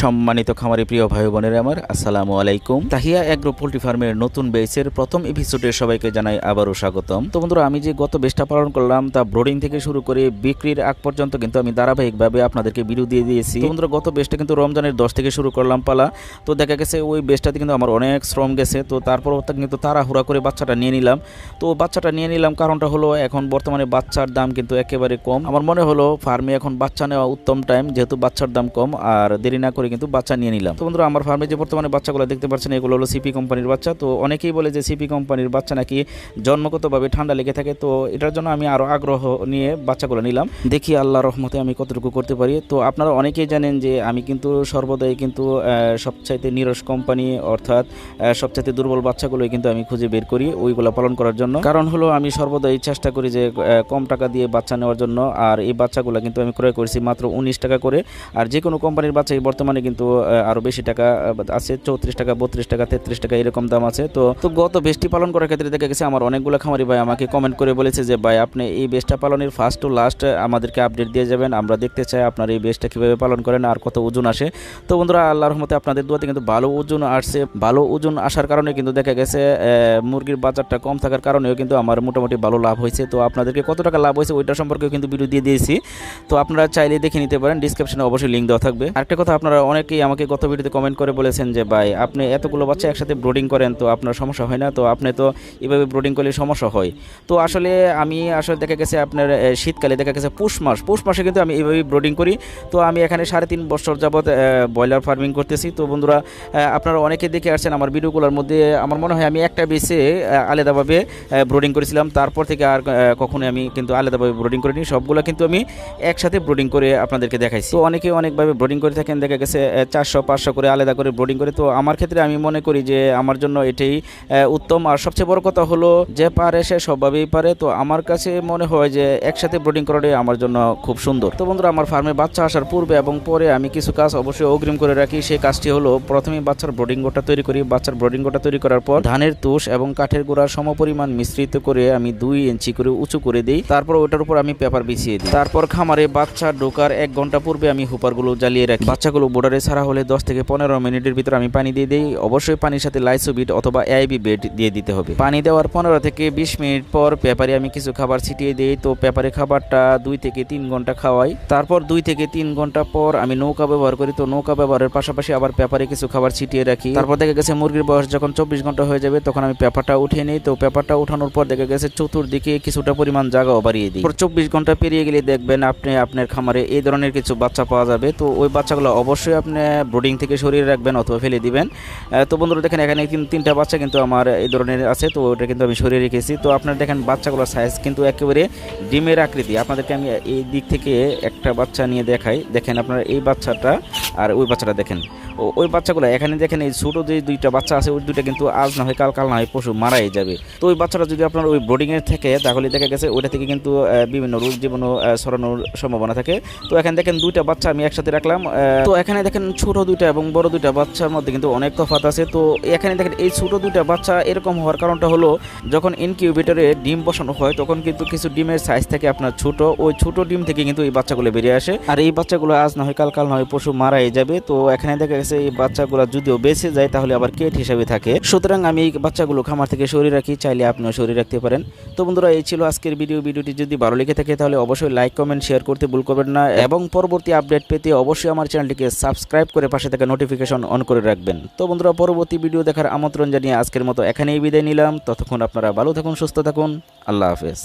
সম্মানিত খামারি প্রিয় ভাই বোনেরা আমার, আসসালামু আলাইকুম। তাহিয়া এগ্রো পোল্ট্রি ফার্মের নতুন বেসের প্রথম এপিসোডে সবাইকে জানাই আবারও স্বাগতম। তো বন্ধুরা, আমি যে গত বেসটা পালন করলাম, তা ব্রোডিং থেকে শুরু করে বিক্রির আগ পর্যন্ত কিন্তু আমি ধারাবাহিকভাবে আপনাদেরকে ভিডিও দিয়ে দিয়েছি। বন্ধুরা, গত বেসটা কিন্তু রমজানের দশ থেকে শুরু করলাম পালা। তো দেখা গেছে ওই বেসটাতে কিন্তু আমার অনেক শ্রম গেছে। তো তারপর কিন্তু তাড়াহুড়া করে বাচ্চাটা নিয়ে নিলাম। তো বাচ্চাটা নিয়ে নিলাম কারণটা হলো, এখন বর্তমানে বাচ্চার দাম কিন্তু একেবারে কম। আমার মনে হলো ফার্মে এখন বাচ্চা নেওয়া উত্তম টাইম যেহেতু বাচ্চার দাম কম, আর দেরি না করে কিন্তু বাচ্চা নিয়ে নিলাম। তো বন্ধুরা, আমার ফার্মে যে বর্তমানে বাচ্চাগুলো দেখতে পাচ্ছেন, এগুলো হলো সিপি কোম্পানির বাচ্চা। তো অনেকেই বলে যে সিপি কোম্পানির বাচ্চা নাকি জন্মগতভাবে ঠান্ডা লেগে থাকে। তো এটার জন্য আমি আরও আগ্রহ নিয়ে বাচ্চাগুলো নিলাম। দেখি আল্লাহ রহমতে আমি কতটুকু করতে পারি। তো আপনারা অনেকেই জানেন যে আমি কিন্তু সর্বদাই কিন্তু সবচাইতে নিরস কোম্পানি অর্থাৎ সবচাইতে দুর্বল বাচ্চাগুলোই কিন্তু আমি খুঁজে বের করি ওইগুলো পালন করার জন্য। কারণ হলো আমি সর্বদাই চেষ্টা করি যে কম টাকা দিয়ে বাচ্চা নেওয়ার জন্য। আর এই বাচ্চাগুলো কিন্তু আমি ক্রয় করেছি মাত্র উনিশ টাকা করে। আর যে কোনো কোম্পানির বাচ্চা এই বর্তমানে কিন্তু আরও বেশি টাকা আছে চৌত্রিশ টাকা, বত্রিশ টাকা, তেত্রিশ টাকা এরকম দাম আছে। তো তো গত বেশটি পালন করার ক্ষেত্রে দেখা গেছে আমার অনেকগুলো খামারি ভাই আমাকে কমেন্ট করে বলেছে যে, ভাই, আপনি এই বেশটা পালনের ফার্স্ট টু লাস্ট আমাদেরকে আপডেট দিয়ে যাবেন। আমরা দেখতে চাই আপনার এই বেশটা কীভাবে পালন করেন আর কত ওজন আসে। তো বন্ধুরা, আল্লাহর রহমতে আপনাদের দোয়াতে কিন্তু ভালো ওজন আসছে। ভালো ওজন আসার কারণে কিন্তু দেখা গেছে মুরগির বাজারটা কম থাকার কারণেও কিন্তু আমার মোটামুটি ভালো লাভ হয়েছে। তো আপনাদেরকে কত টাকা লাভ হয়েছে ওইটা সম্পর্কেও কিন্তু ভিডিও দিয়ে দিয়েছি। তো আপনারা চাইলে দেখে নিতে পারেন। ডিসক্রিপশনে অবশ্যই লিঙ্ক দেওয়া থাকবে। আরেকটা কথা আপনারা অনেকেই আমাকে গত ভিডিওতে কমেন্ট করে বলেছেন যে, ভাই, আপনি এতগুলো বাচ্চা একসাথে ব্রোডিং করেন তো আপনার সমস্যা হয় না? তো আপনি তো এভাবে ব্রোডিং করলে সমস্যা হয়। তো আসলে আমি আসলে দেখা গেছে আপনার শীতকালে দেখা গেছে পুষ মাস, পুষ মাসে কিন্তু আমি এইভাবেই ব্রোডিং করি। তো আমি এখানে সাড়ে তিন বছর যাবৎ ব্রয়লার ফার্মিং করতেছি। তো বন্ধুরা আপনারা অনেকে দেখে আসছেন আমার ভিডিওগুলোর মধ্যে, আমার মনে হয় আমি একটা বেসে আলাদাভাবে ব্রোডিং করেছিলাম। তারপর থেকে আর কখনোই আমি কিন্তু আলাদাভাবে ব্রোডিং করিনি। সবগুলো কিন্তু আমি একসাথে ব্রোডিং করে আপনাদেরকে দেখাইছি। তো অনেকে অনেকভাবে ব্রোডিং করে থাকেন, দেখা গেছে চারশো, পাঁচশো করে আলাদা করে ব্রোডিং করে। তো আমার ক্ষেত্রে আমি মনে করি যে আমার জন্য এটাই উত্তম। আর সবচেয়ে বড় কথা হলো, যে পারে সে সবভাবেই পারে। তো আমার কাছে মনে হয় যে একসাথে ব্রোডিং করাটাই আমার জন্য খুব সুন্দর। তো বন্ধুরা, আমার ফার্মে বাচ্চা আসার পূর্বে এবং পরে আমি কিছু কাজ অবশ্যই অগ্রিম করে রাখি। সেই কাজটি হলো প্রথমে বাচ্চার ব্রোডিং গোটা তৈরি করি। বাচ্চার ব্রোডিং গোটা তৈরি করার পর ধানের তুষ এবং কাঠের গোড়ার সমপরিমাণ মিশ্রিত করে আমি দুই ইঞ্চি করে উঁচু করে দিই। তারপর ওটার উপর আমি পেপার বিছিয়ে দিই। তারপর খামারে বাচ্চা ঢোকার এক ঘণ্টা পূর্বে আমি হুপারগুলো জ্বালিয়ে রাখি। বাচ্চাগুলো বোর্ডারে ছাড়া হলে দশ থেকে পনেরো মিনিটের ভিতর আমি পানি দিয়ে দিই। অবশ্যই পানির সাথে লাইসোবিট অথবা এআইবি বেড দিয়ে দিতে হবে। পানি দেওয়ার পনেরো থেকে বিশ মিনিট পর পেপারে আমি কিছু খাবার ছিটিয়ে দিই। তো পেপারে খাবারটা দুই থেকে তিন ঘণ্টা খাওয়াই। তারপর দুই থেকে তিন ঘণ্টা পর আমি নৌকা ব্যবহার করি। তো নৌকা ব্যবহারের পাশাপাশি আবার পেপারে কিছু খাবার ছিটিয়ে রাখি। তারপর দেখা গেছে মুরগির বয়স যখন চব্বিশ ঘণ্টা হয়ে যাবে, তখন আমি পেপারটা উঠিয়ে নিই। তো পেপারটা উঠানোর পর দেখা গেছে চতুর্দিকে কিছুটা পরিমাণ জায়গাও বাড়িয়ে দিই। চব্বিশ ঘণ্টা পেরিয়ে গেলে দেখবেন আপনি আপনার খামারে এই ধরনের কিছু বাচ্চা পাওয়া যাবে। তো ওই বাচ্চাগুলো অবশ্যই আপনি ব্রোডিং থেকে সরিয়ে রাখবেন অথবা ফেলে দিবেন। তো বন্ধুরা দেখেন, এখানে তিন তিনটা বাচ্চা কিন্তু আমার এই ধরনের আছে, তো ওটা কিন্তু আমি সরিয়ে রেখেছি। তো আপনারা দেখেন, বাচ্চাগুলোর সাইজ কিন্তু একেবারে ডিমের আকৃতি। আপনাদেরকে আমি এই দিক থেকে একটা বাচ্চা নিয়ে দেখাই। দেখেন আপনারা এই বাচ্চাটা আর ওই বাচ্চাটা দেখেন। ওই বাচ্চাগুলো, এখানে দেখেন এই ছোটো যে দুইটা বাচ্চা আছে, ওই দুইটা কিন্তু আজ না হয় কাল কাল না হয় পশু মারাই যাবে। তো ওই বাচ্চাটা যদি আপনার ওই ব্রোডিংয়ের থাকে, তাহলে দেখা গেছে ওইটা থেকে কিন্তু বিভিন্ন রোগ জীবাণু ছড়ানোর সম্ভাবনা থাকে। তো এখানে দেখেন দুইটা বাচ্চা আমি একসাথে রাখলাম তো এখানে দেখেন ছোট দুইটা এবং বড় দুইটা বাচ্চার মধ্যে কিন্তু অনেক তফাৎ আছে। তো এখানে দেখেন এই ছোট দুইটা বাচ্চা এরকম হওয়ার কারণটা হলো, যখন ইনকিউবেটরে ডিম বসানো হয়, তখন কিন্তু কিছু ডিমের সাইজ থাকে আপনার ছোট, ওই ছোট ডিম থেকে কিন্তু এই বাচ্চাগুলো বেরিয়ে আসে। আর এই বাচ্চাগুলো আজ না হয় কাল কাল না হয় পশু মারাই যাবে। তো এখানে দেখা গেছে, এই বাচ্চাগুলো যদিও বেঁচে যায়, তাহলে আবার কেট হিসাবে থাকে। সুতরাং আমি এই বাচ্চাগুলো খামার থেকে সরিয়ে রাখি, চাইলে আপনিও সরিয়ে রাখতে পারেন। তো বন্ধুরা, এই ছিল আজকের ভিডিও। ভিডিওটি যদি ভালো লেগে থাকে, তাহলে অবশ্যই লাইক কমেন্ট শেয়ার করতে ভুল করবেন না এবং পরবর্তী আপডেট পেতে অবশ্যই আমার চ্যানেলটিকে সাবস্ক্রাইব করে পাশে থাকা নোটিফিকেশন অন করে রাখবেন। তো বন্ধুরা, পরবর্তী ভিডিও দেখার আমন্ত্রণ জানিয়ে আজকের মতো এখানেই বিদায় নিলাম। ততক্ষণ আপনারা ভালো থাকুন, সুস্থ থাকুন। আল্লাহ হাফেজ।